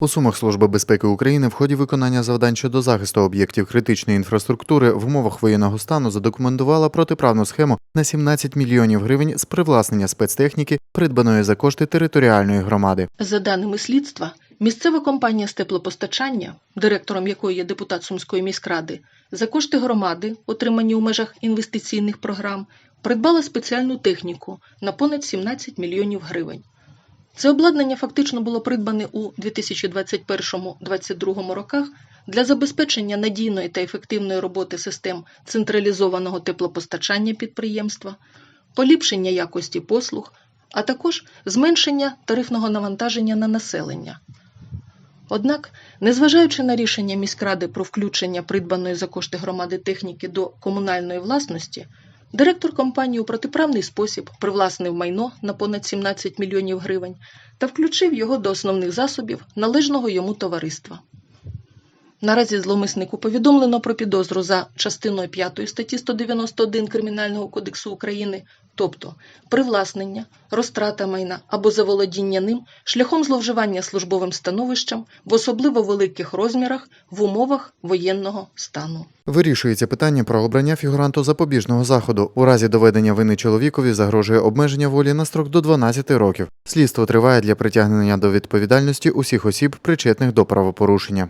У Сумах Служба безпеки України в ході виконання завдань щодо захисту об'єктів критичної інфраструктури в умовах воєнного стану задокументувала протиправну схему на 17 мільйонів гривень з привласнення спецтехніки, придбаної за кошти територіальної громади. За даними слідства, місцева компанія з теплопостачання, директором якої є депутат Сумської міськради, за кошти громади, отримані у межах інвестиційних програм, придбала спеціальну техніку на понад 17 мільйонів гривень. Це обладнання фактично було придбане у 2021-2022 роках для забезпечення надійної та ефективної роботи систем централізованого теплопостачання підприємства, поліпшення якості послуг, а також зменшення тарифного навантаження на населення. Однак, незважаючи на рішення міськради про включення придбаної за кошти громади техніки до комунальної власності, директор компанії у протиправний спосіб привласнив майно на понад 17 мільйонів гривень та включив його до основних засобів належного йому товариства. Наразі зловмиснику повідомлено про підозру за частиною 5 статті 191 Кримінального кодексу України, тобто привласнення, розтрата майна або заволодіння ним шляхом зловживання службовим становищем в особливо великих розмірах в умовах воєнного стану. Вирішується питання про обрання фігуранту запобіжного заходу. У разі доведення вини чоловікові загрожує обмеження волі на строк до 12 років. Слідство триває для притягнення до відповідальності усіх осіб, причетних до правопорушення.